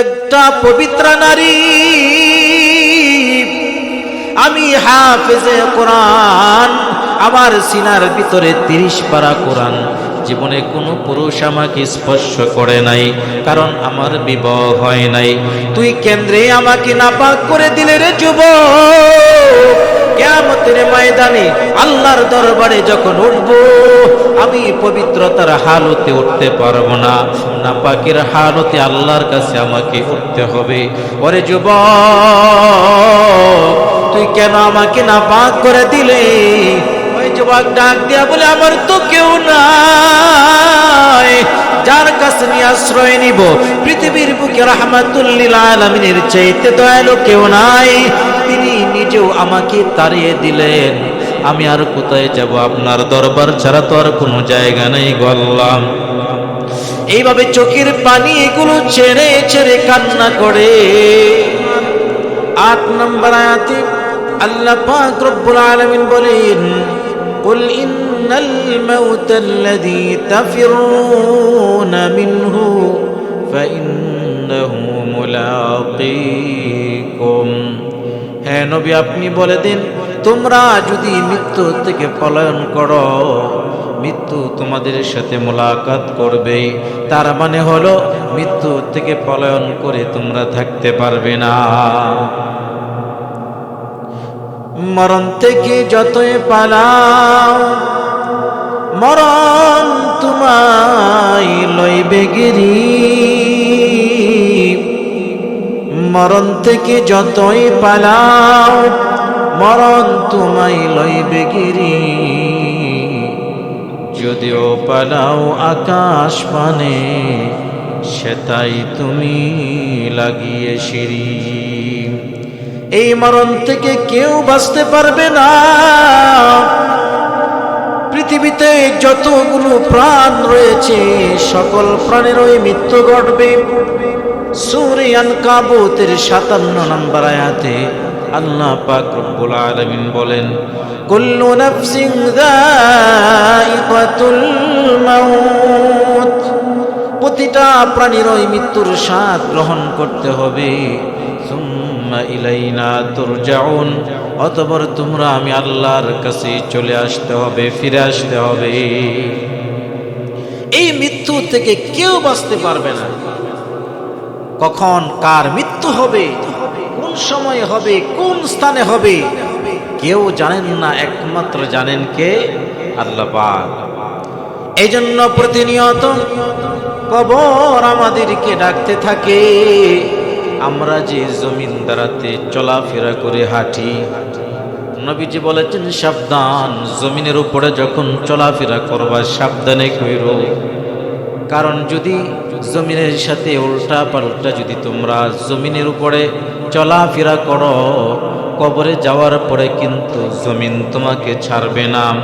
একটা পবিত্র নারী। আমি হাফেজে কোরআন, আমার সিনার ভিতরে তিরিশ পারা কোরআন। জীবনে কোনো পুরুষ আমাকে স্পর্শ করে নাই, কারণ আমার বিবাহ হয় নাই। তুই কেন্দ্রে আমাকে নাপাক করে দিলে রে যুব কেমতের ময়দানে আল্লাহর দরবারে যখন উঠব আমি পবিত্রতার হালতে উঠতে পারব না। নাপাকের হালতে আল্লাহর কাছে আমাকে উঠতে হবে। ওরে যুব তুই কেন আমাকে নাপাক করে দিলে? ওই ডাক দিয়া বলে, আমার তো কেউ নাই। যার কাছে নিয়ে আশ্রয় নিব, পৃথিবীর বুকে রহমাতুল্লিল আলমিনের চাইতে কেউ নাই। তিনি নিজেও আমাকে তাড়িয়ে দিলেন। আমি আর কোথায় যাব আপনার দরবার ছাড়া তো আর কোনো জায়গা নেই গল্লাম এইভাবে চোখের পানি এগুলো ছেড়ে ছেড়ে কান্না করে আট নম্বর আয়াতে আল্লাহ পাক রব্বুল আলামিন বলেন قل إن الموت الذي تفرون منه فإنه ملاقيكم হ্যাঁ নবী আপনি বলে দিন তোমরা যদি মৃত্যু থেকে পলায়ন করো, মৃত্যু তোমাদের সাথে মোলাকাত করবে। তার মানে হলো, মৃত্যু থেকে পলায়ন করে তোমরা থাকতে পারবে না। মরণ থেকে যতই পালাও, মরণ তোমায় লইবে গিরি। মরণ থেকে যতই পালাও মরণ তোমায় লইবে গিরি। যদিও পালাও আকাশ পানে, সেটাই তুমি লাগিয়ে সিঁড়ি। এই মরণ থেকে কেউ বাঁচতে পারবে না। পৃথিবীতে যতগুলো প্রাণ রয়েছে, সকল প্রাণের ওই মৃত্যু ঘটবে। সুরিয়ান কাবুতের সাতান্ন নম্বর আয়াতে আল্লাহ পাক রব্বুল আলামিন বলেন, কুল্লু নাফসিন যায়িকাতুল মাউত। প্রতিটা প্রাণীর ওই মৃত্যুর স্বাদ গ্রহণ করতে হবে। সুম্মা ইলাইনা তুরজাউন। অতঃপর তোমরা আমি আল্লাহর কাছে চলে আসতে হবে, ফিরে আসতে হবে। এই মৃত্যু থেকে কেউ বাঁচতে পারবে না। কখন কার মৃত্যু হবে? সময় হবে, কোন স্থানে হবে? কেউ জানেন না, একমাত্র জানেন কে? আল্লাহ এই জন্য প্রতিনিয়ত কবর আমাদেরকে ডাকতে থাকে। আমরা যে জমিন দ্বারাতে চলাফেরা করে হাঁটি, নবীজি বলেছেন, সাবধান, জমিনের উপরে যখন চলাফেরা করবা, সাবধানে কইর। কারণ যদি জমিনের সাথে উল্টা পাল্টা যদি তোমরা জমিনের উপরে চলাফেরা করো, কবরে যাওয়ার পরে কিন্তু জমিন তোমাকে ছাড়বে না।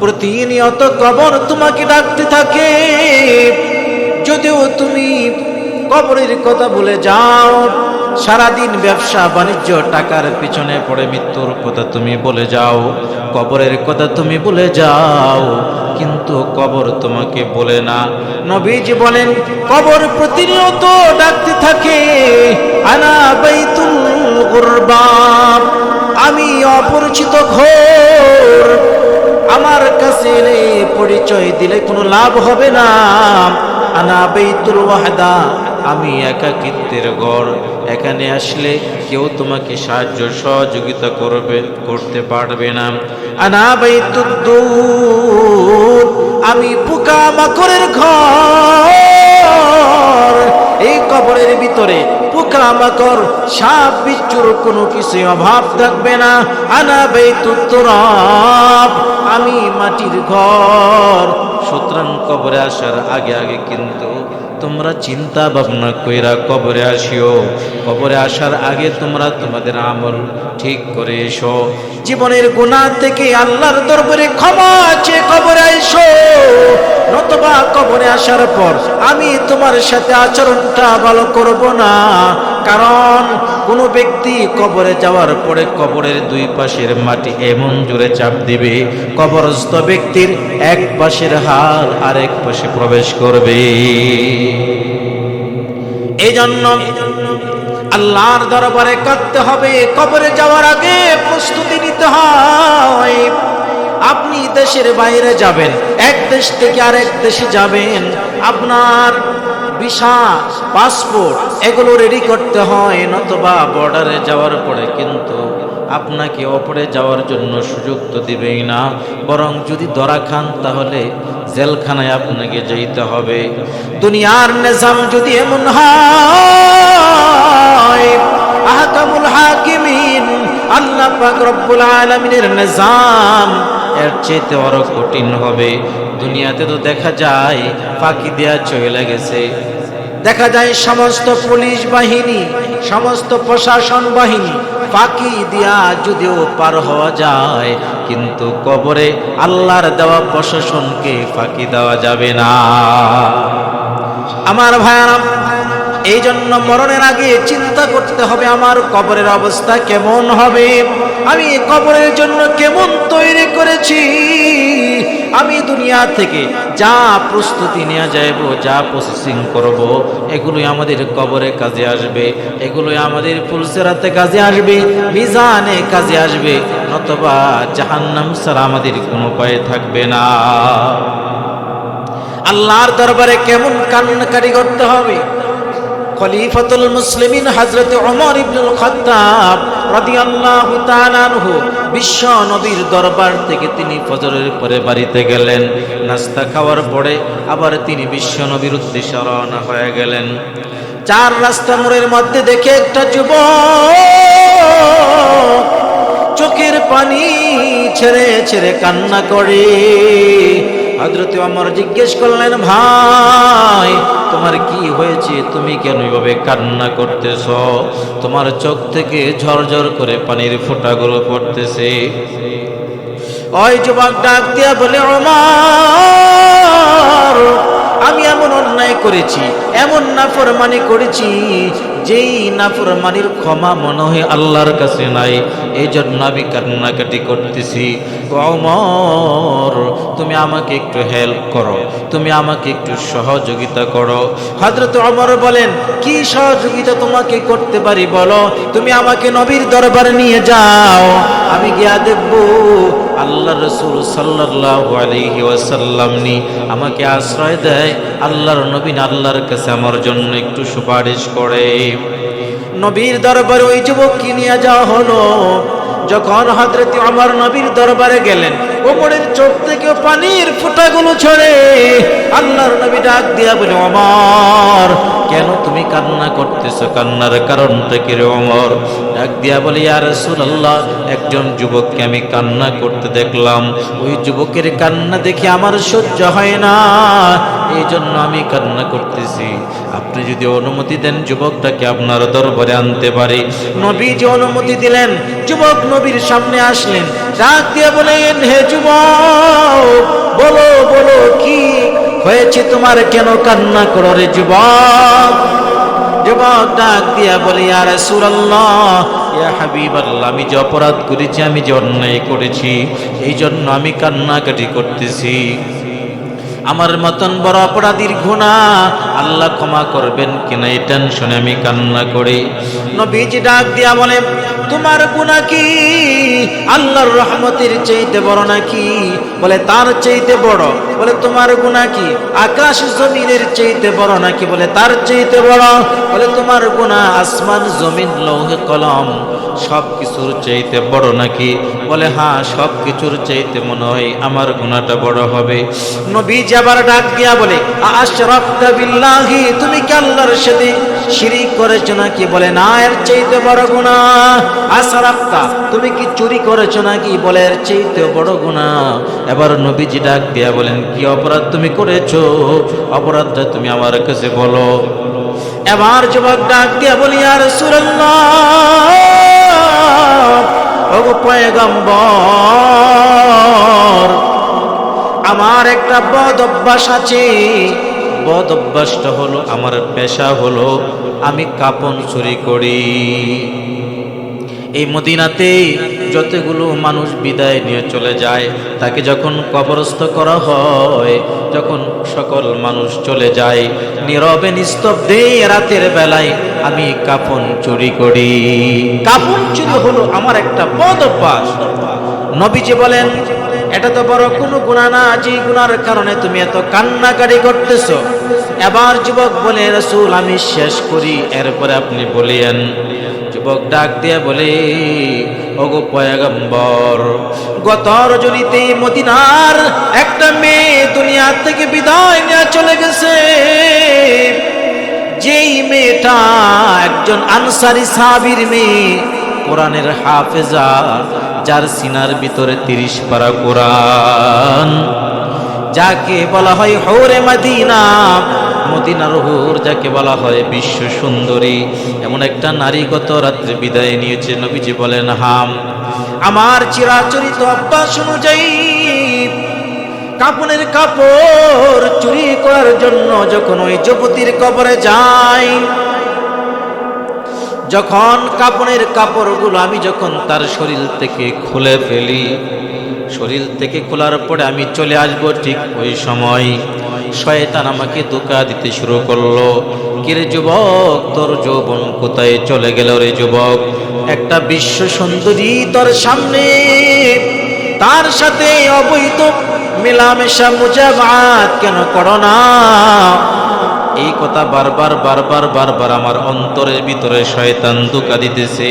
প্রতিনিয়ত কবর তোমাকে ডাকতে থাকে। যদিও তুমি কবরের কথা বলে যাও, সারাদিন ব্যবসা, বাণিজ্য, টাকার পিছনে পড়ে মৃত্যুর কথা তুমি বলে যাও, কবরের কথা তুমি বলে যাও। কিন্তু কবর তোমাকে বলে না। নবীজি বলেন, কবর প্রতিনিয়ত ডাকতে থাকে, আনা বাইতুল গুরবাব আমি অপরিচিত ঘোর, আমার কাছে এলে পরিচয় দিলে কোনো লাভ হবে না। আনা বেতুল ওয়াহদা, আমি একাকিত্বের গড় এখানে আসলে কেউ তোমাকে সাহায্য সহযোগিতা করবে, করতে পারবে না। আনা আমি পোকা মাকড়ের ঘর। এই কবরের ভিতরে পোকা মাকড়, সাপ, বিচ্ছুর কোনো কিছু অভাব থাকবে না। আনা বেতুত্তরাব আমি মাটির ঘর। সুতরাং কবরে আসার আগে আগে কিন্তু তোমরা চিন্তা ভাবনা কইরা কবরে আসিও। কবরে আসার আগে তোমরা তোমাদের আমল ঠিক করে এসো। জীবনের গুণা থেকে আল্লাহর দরবারে ক্ষমা আছে কবরে এসো। নতবা কবরে আসার পর আমি তোমার সাথে আচরণটা ভালো করব না। কারণ কোনো ব্যক্তি কবরে যাওয়ার পরে কবরের দুই পাশের মাটি এমন জোরে চাপ দিবে, কবরস্থ ব্যক্তির এক পাশের হার আরেক পাশে প্রবেশ করবে। এই জন্য আল্লাহর দরবারে কাঁদতে হবে, কবরে যাওয়ার আগে প্রস্তুতি নিতে হয়। আপনি দেশের বাইরে যাবেন, এক দেশ থেকে আরেক দেশে যাবেন, আপনার ভিসা পাসপোর্ট, এগুলো রেডি করতে হয়, নতবা বর্ডারে যাওয়ার পরে কিন্তু আপনাকে ওপরে যাওয়ার জন্য সুযোগ তো দিবেই না। বরং যদি ধরা খান তাহলে জেলখানায় আপনাকে যেতে হবে। দুনিয়ার নিজাম যদি এমন হয় হাকিমিন, আল্লাহ পাক রব্বুল আলামিনের নিজাম এর চেয়ে আরও কঠিন হবে। দুনিয়াতে তো দেখা যায়, ফাঁকি দেয়া চলে গেছে। দেখা যায় সমস্ত পুলিশ বাহিনী, সমস্ত প্রশাসন বাহিনী ফাঁকি দিয়া যদিও পার হওয়া যায়, কিন্তু কবরে আল্লাহর দেওয়া প্রশাসনকে ফাঁকি দেওয়া যাবে না। আমার ভাইয়ারা এই জন্য মরণের আগে চিন্তা করতে হবে আমার কবরের অবস্থা কেমন হবে? আমি কবরের জন্য কেমন তৈরি করেছি? আমি দুনিয়া থেকে যা প্রস্তুতি নেওয়া যাইব, যা প্রসেসিং করব, এগুলোই আমাদের কবরে কাজে আসবে, এগুলোই আমাদের ফুলসেরাতে কাজে আসবে, মিজানে কাজে আসবে, নতবা জাহান্নাম ছাড়া আমাদের কোনো উপায় থাকবে না। আল্লাহর দরবারে কেমন কান্নাকারি করতে হবে? খলিফাতুল মুসলিমিন হযরত ওমর ইবনুল খাত্তাব রাদিয়াল্লাহু তাআলা আনহু বিশ্ব নবীর দরবার থেকে তিনি ফজরের পরে বাড়িতে গেলেন। নাস্তা খাওয়ার পরে আবার তিনি বিশ্ব নবীর উদ্দেশ্যে রওনা হয়ে গেলেন। চার রাস্তা মোড়ের মধ্যে দেখে একটা যুবক চোখের পানি ছেড়ে ছেড়ে কান্না করে। হজরত আমার জিজ্ঞেস করলেন, ভাই, তোমার কি হয়েছে? তুমি কেন এভাবে কান্না করতেছ? তোমার চোখ থেকে ঝরঝর করে পানির ফোঁটাগুলো পড়তেছে। ওই যুবক ডাক দিয়া বলে আমার আমি এমন অন্যায় করেছি, এমন নাফরমানি করেছি, যেই নাফরমানির ক্ষমা মনে হয় আল্লাহর কাছে নাই। এই জন্য আমি কান্নাকাটি করতেছি। অমর তুমি আমাকে একটু হেল্প করো, তুমি আমাকে একটু সহযোগিতা করো। হজরত অমর বলেন, কি সহযোগিতা তোমাকে করতে পারি বলো? তুমি আমাকে নবীর দরবারে নিয়ে যাও। আমি গিয়া দেখব আল্লাহ রসুল সাল্লাহ আলহি ওয়াসাল্লাম নি আমাকে আশ্রয় দেয় আল্লাহর নবীন আল্লাহর কাছে আমার জন্য একটু সুপারিশ করে। নবীর দরবারে ওই যুবককে নিয়ে যাওয়া হলো। যখন হজরত আমার নবীর দরবারে গেলেন, ওমরের চোখ থেকে পানির ফোঁটাগুলো ছড়ে আল্লাহর নবী ডাক দিয়া বলে অমর কেন তুমি কান্না করতেছো? কান্নার কারণটা কি রে অমর। ডাক দিয়া বলে আর রাসূলুল্লাহ, একজন যুবককে আমি কান্না করতে দেখলাম। ওই যুবকের কান্না দেখে আমার সহ্য হয় না। এই জন্য আমি কান্না করতেছি। আপনি যদি অনুমতি দেন যুবকটাকে আপনার দরবারে আনতে পারি। নবী যে অনুমতি দিলেন। যুবক নবীর সামনে আসলেন। ডাক দিয়ে বলেন, হে যুবক, বলো বলো, কি হয়েছে তোমার কেন কান্না করো রে যুবক? যুবক ডাক দিয়া বলি আর সুরাল্লাহ ইয়া হাবিব আল্লাহ আমি যে অপরাধ করেছি, আমি যে অন্যায় করেছি এই জন্য আমি কান্নাকাটি করতেছি। আমার মতন বড় অপরাধীর গুণা আল্লাহ ক্ষমা করবেন কিনা এই টেনশনে আমি কান্না করি। নবীজি ডাক দিয়া বলে, তোমার গুণা কি? আল্লাহর রহমতের চাইতে বড় নাকি? বলে, তার চাইতে বড়। বলে, তোমার গুণা কি? আকাশ জমিনের চাইতে বড় নাকি? বলে, তার চাইতে বড়। বলে, তোমার গুণা আসমান, জমিন, লৌহে, কলম সব কিছুর চাইতে বড় নাকি? বলে হ্যাঁ সব কিছুর চাইতে মনে হয় আমার গুণাটা বড় হবে। যাবার ডাক দিয়া বলে বিল্লাহি, তুমি কি আল্লাহর সাথে শিরিক করেছ নাকি? বলে, না, এর চাইতে বড় গুণা আশরাফতা, তুমি কি চুরি করেছ নাকি? বলে, এর চাইতে বড় গুণা এবার নবীজি ডাক দিয়া বলেন, কি অপরাধ তুমি করেছ? অপরাধটা তুমি আমার কাছে বলো। এবার যুবক ডাক দিয়া বলি আর সুরল্লাহ পয়গম্বর আমার একটা বদ অভ্যাস আছে। বদ অভ্যাসটা হলো, আমার পেশা হলো, আমি কাপন চুরি করি। এই মদিনাতে যতগুলো মানুষ বিদায় নিয়ে চলে যায়, তাকে যখন কবরস্থ করা হয়, যখন সকল মানুষ চলে যায়, নীরবে নিস্তব্ধে রাতের বেলায় আমি কাফন চুরি করি। কাফন চুরি হলো আমার একটা বদ অভ্যাস। নবীজি বলেন এটা তো বড় কোনো গুণা না যে গুনার কারণে তুমি এত কান্নাকাটি করতেছো। এবার যুবক বলে, রসুল, আমি শেষ করি। এরপরে আপনি বলিয়েন যুবক ডাক দিয়ে বলে, ওগো পয়গম্বর, গত রজনীতে মদিনার একটা মেয়ে দুনিয়া থেকে বিদায় নিয়ে চলে গেছে। যেই মেয়েটা একজন আনসারি সাবির মেয়ে কোরআনের হাফেজা, যার সিনার ভিতরে তিরিশ পারা কোরআন। যাকে বলা হয় হৌরে মাদিনা, মদিনার হুর যাকে বলা হয় বিশ্ব সুন্দরী। এমন একটা নারী গত রাত্রে বিদায় নিয়েছে, নবীজি বলেন, হাম, আমার চিরাচরিত অভ্যাস অনুযায়ী কাপনের কাপড় চুরি করার জন্য যখন ওই যুবতীর কবরে যাই যখন কাপনের কাপড়গুলো আমি যখন তার শরীর থেকে খুলে ফেলি, শরীর থেকে খোলার পরে আমি চলে আসব ঠিক ওই সময়। শয়তান আমাকে ধোকা দিতে শুরু করল। কিরে যুবক, তোর যৌবন কোথায় চলে গেল রে যুবক? একটা বিশ্ব সুন্দরী তোর সামনে। তার সাথে অবৈধ, মেলামেশা, মুজাবাত কেন করো না? এই কথা বারবার বারবার বারবার আমার অন্তরের ভিতরে শয়তান দুকা দিতেছে।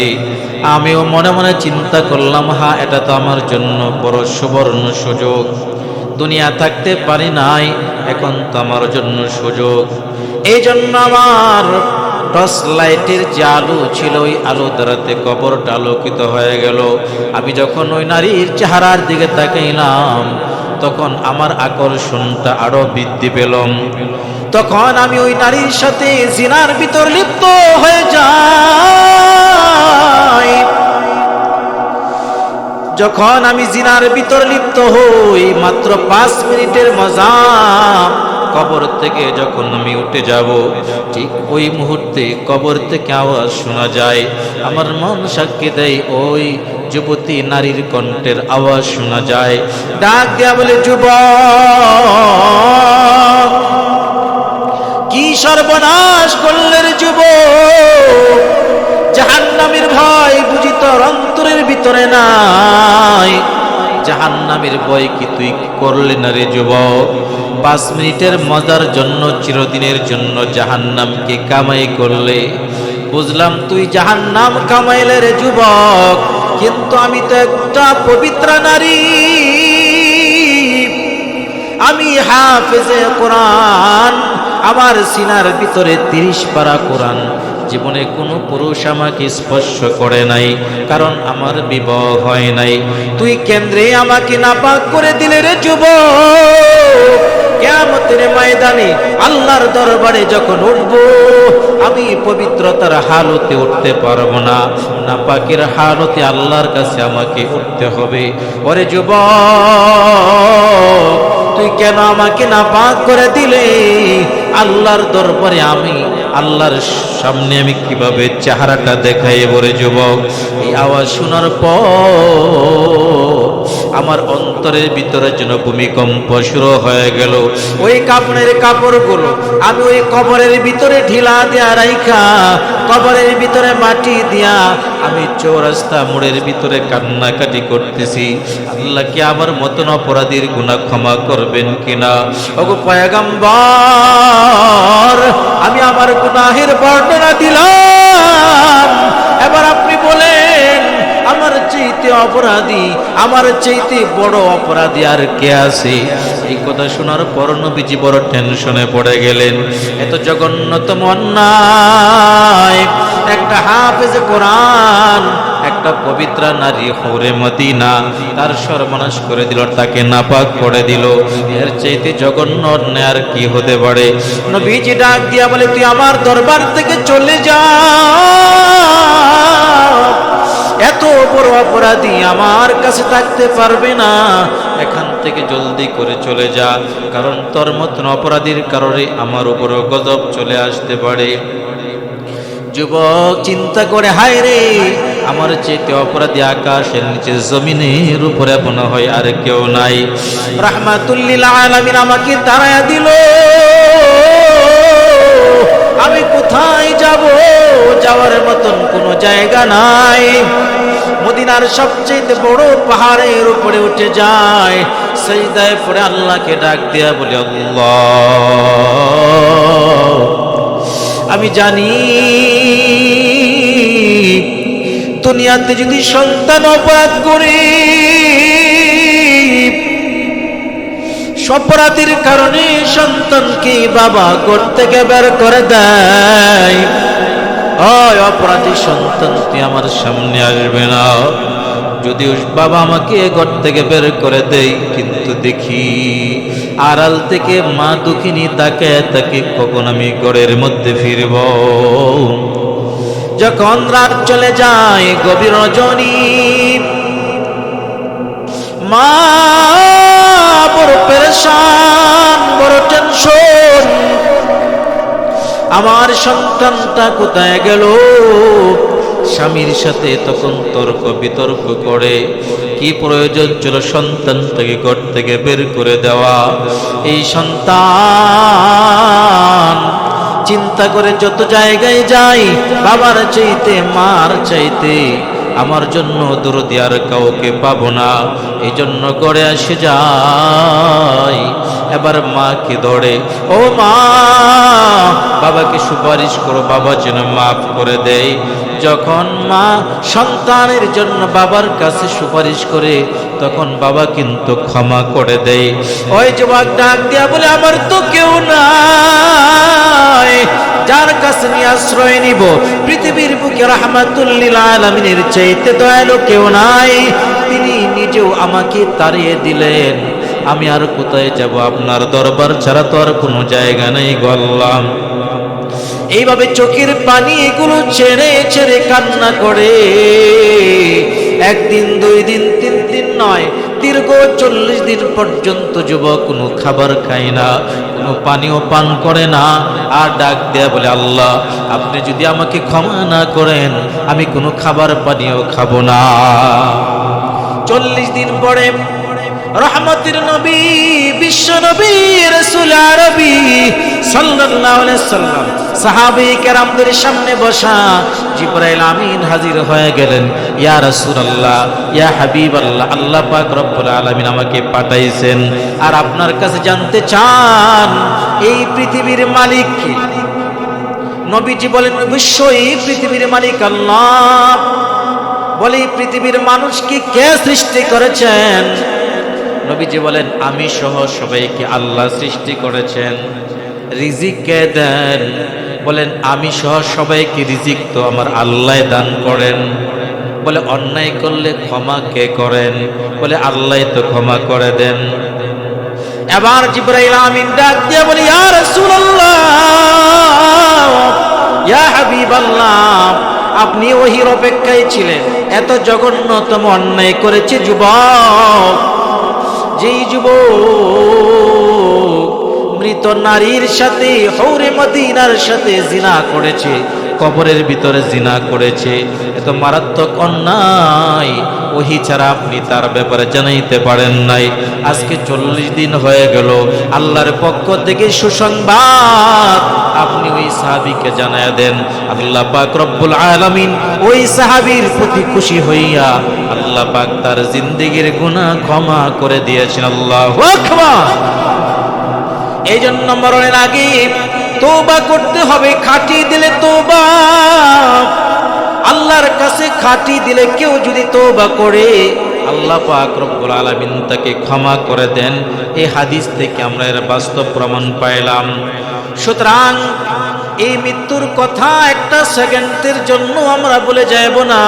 আমিও মনে মনে চিন্তা করলাম, হা, এটা তো আমার জন্য বড় সুবর্ণ সুযোগ। দুনিয়া থাকতে পারি নাই, এখন তো আমার জন্য সুযোগ। এই জন্য আমার টর্চ লাইটের যে আলো ছিল, ওই আলো দ্বারাতে কবরটা আলোকিত হয়ে গেল। আমি যখন ওই নারীর চেহারার দিকে তাকাইলাম, তখন আমার আকর্ষণটা আরও বৃদ্ধি পেলাম তখন আমি ওই নারীর সাথে জিনার ভিতর লিপ্ত হয়ে যাই। যখন আমি জিনার ভিতর লিপ্ত হই, মাত্র পাঁচ মিনিটের মজা। কবর থেকে যখন আমি উঠে যাব, ঠিক ওই মুহূর্তে কবর থেকে আওয়াজ শোনা যায়। আমার মন সাক্ষী দেয়, ওই যুবতী নারীর কণ্ঠের আওয়াজ শোনা যায়। ডাক দেয়া বলে, যুবক কি সর্বনাশ করলেন যুব জাহান্নামের ভয় বুঝি তোর অন্তরের ভিতরে নাই। জাহান্নামের ভয় কি তুই করলে না রে যুবক? পাঁচ মিনিটের মজার জন্য, চিরদিনের জন্য জাহান্নামকে কামাই করলে। বুঝলাম তুই জাহান্নাম কামাইলে রে যুবক, কিন্তু আমি তো একটা পবিত্র নারী। আমি হাফেজে কোরআন আমার সিনার ভিতরে তিরিশ পারা কোরআন। জীবনে কোনো পুরুষ আমাকে স্পর্শ করে নাই, কারণ আমার বিবাহ হয় নাই। তুই কেন্দ্রে আমাকে নাপাক করে দিলে রে যুব কেমতের ময়দানে আল্লাহর দরবারে যখন উঠব, আমি পবিত্রতার হালতে উঠতে পারব না। নাপাকের হালতে আল্লাহর কাছে আমাকে উঠতে হবে। ওরে যুবক তুই কেন আমাকে না পাক করে দিলে? আল্লাহর দরবারে আমি, আল্লাহর সামনে আমি কীভাবে চেহারাটা দেখাই বলে যুবক? এই আওয়াজ শোনার পর আমার অন্তরের ভিতরে যেন ভূমিকম্প শুরু হয়ে গেল। ওই কাপড়ের কাপড়গুলো আমি ওই কবরের ভিতরে ঢিলা দেয়া রাইখা, কবরের ভিতরে মাটি দিয়া আমি চৌরাস্তা মোড়ের ভিতরে কান্নাকাটি করতেছি। আল্লাহ কি আমার মতন অপরাধীর গুণা ক্ষমা করবেন কিনা? ওগো পয়গম্বর, আমি আমার গুনাহের বর্ণনা দিলাম। এবার আপনি বলেন আমার চাইতে অপরাধী, আমার চাইতে বড় অপরাধী আর কে আছে? এই কথা শোনার পর নবীজি বড় টেনশনে পড়ে গেলেন। এত জঘন্যতম অন্যায়। একটা হাফেজ কোরআন, একটা পবিত্র নারী হরে মদিনা, তার সর্বনাশ করে দিল, তাকে নাপাক করে দিল। এর চাইতে জঘন্য আর কি হতে পারে? নবীজি ডাক দিয়া বলে, তুই আমার দরবার থেকে চলে যা। এত বড় অপরাধী আমার কাছে থাকতে পারবে না। এখান থেকে জলদি করে চলে যা, কারণ তোর মতন অপরাধীর কারণে আমার উপরও গজব চলে আসতে পারে। যুবক, চিন্তা করে, হায় রে, আমার চেয়ে অপরাধী আকাশের নিচে জমিনের উপরে মনে হয় আর কেউ নাই। রাহমাতুল্লিল আলামিন আমাকে তাড়ায়া দিল। আমি কোথায় যাব? যাওয়ার মতন কোনো জায়গা নাই। মদিনার সবচেয়ে বড় পাহাড়ের উপরে উঠে যায়। সেজদায় পরে আল্লাহকে ডাক দেয়া বলে আমি জানি দুনিয়াতে যদি সন্তান অপরাধ করে, অপরাধীর কারণে সন্তানকে বাবা করতে থেকে বের করে দেয়। ওই অপরাধী সন্তান, তুই আমার সামনে আসবে না। যদি বাবা আমাকে ঘর থেকে বের করে দেই কিন্তু দেখি আড়াল থেকে মা দুঃখিনী তাকে তাকে কখন আমি ঘরের মধ্যে ফিরব? যখন রাত চলে যায়, গভীর রজনী, মা বড় পেরেশান, বড় টেনশন আমার সন্তানটা কোথায় গেল? স্বামীর সাথে তখন তর্ক বিতর্ক করে, কি প্রয়োজন ছিল সন্তানটাকে ঘর থেকে বের করে দেওয়া? এই সন্তান চিন্তা করে যত জায়গায় যাই বাবার চাইতে, মার চাইতে আমার জন্য দরদি আর কাউকে পাবো না এই জন্য গড়ে আসে যাই। এবার মাকে ধরে, ও মা, বাবাকে সুপারিশ করো, বাবা যেন মাফ করে দেয়। যখন মা সন্তানের জন্য বাবার কাছে সুপারিশ করে, তখন বাবা কিন্তু ক্ষমা করে দেয়। ওই যুবক ডাক দিয়া বলে, আমার তো কেউ নাই। যার কাছে নিয়ে আশ্রয় নিব, পৃথিবীর বুকে রহমাতুল্লিল আলমিনের চাইতে দয়ালু কেউ নাই। তিনি নিজেও আমাকে তাড়িয়ে দিলেন। আমি আর কোথায় যাব? আপনার দরবার ছাড়া তো আর কোনো জায়গা নেই গল্লাম এইভাবে চোখের পানি এগুলো ছেড়ে ছেড়ে কান্না করে। একদিন, দুই দিন, তিন দিন নয়, দীর্ঘ চল্লিশ দিন পর্যন্ত যুবক কোনো খাবার খায় না, কোনো পানিও পান করে না। আর ডাক দেয়া বলে, আল্লাহ, আপনি যদি আমাকে ক্ষমা না করেন, আমি কোনো খাবার পানিও খাব না। চল্লিশ দিন পরে রহমতের নবী, বিশ্ব নবী, রসুল আরবি সাল্লাম। সাহাবী কেরামদের সামনে বসা জিবরাইল আমিন হাজির হয়ে গেলেন। ইয়া রাসূলুল্লাহ, ইয়া হাবিবাল্লাহ, আল্লাহ পাক রব্বুল আলামিন আমাকে পাঠাইছেন। আর আপনার কাছে জানতে চান, এই পৃথিবীর মালিক কি? নবীজি বলেন, অবশ্যই পৃথিবীর মালিক আল্লাহ। বলে, এই পৃথিবীর মানুষকে কে সৃষ্টি করেছেন? নবীজি বলেন, আমি সহ সবাইকে আল্লাহ সৃষ্টি করেছেন। রিজিক কে দেন? বলেন, আমি সহ সবাইকে রিজিক তো আমার আল্লাহ দান করেন। বলে, অন্যায় করলে ক্ষমা কে করেন? বলে, আল্লাহ তো ক্ষমা করে দেন। এবার জিব্রাইল আমিন ডাক দিয়ে বলি, ইয়া রাসূলুল্লাহ, ইয়া হাবিবাল্লাহ, আপনি ওহির অপেক্ষায় ছিলেন। এত জঘন্যতম অন্যায় করেছে যুবক। যেই যুবক মৃত নারীর সাথে হৌরে মদিনার সাথে জিনা করেছে, কবরের ভিতরে জিনা করেছে, এত মারাত্মক অন্যায়, ওহি ছাড়া আপনি তার ব্যাপারে জানাইতে পারেন নাই। আজকে চল্লিশ দিন হয়ে গেল, আল্লাহর পক্ষ থেকে সুসংবাদ আপনি ওই সাহাবিকে জানায় দেন। আল্লাহ পাক রব্বুল আলামিন ওই সাহাবীর প্রতি খুশি হইয়া আল্লাহ পাক তার জিন্দেগির গুনাহ ক্ষমা করে দিয়েছেন। আল্লাহ এই জন্য মরণের আগে তোবা করতে হবে, খাটি দিলে তোবা আল্লাহর কাছে খাটি দিলে কেউ যদি তোবা করে, আল্লাহ পাক রব্বুল আলামিন তাকে ক্ষমা করে দেন। এই হাদিস থেকে আমরা এর বাস্তব প্রমাণ পাইলাম। সুতরাং এই মৃত্যুর কথা একটা সেকেন্ডের জন্য আমরা বলে যাব না।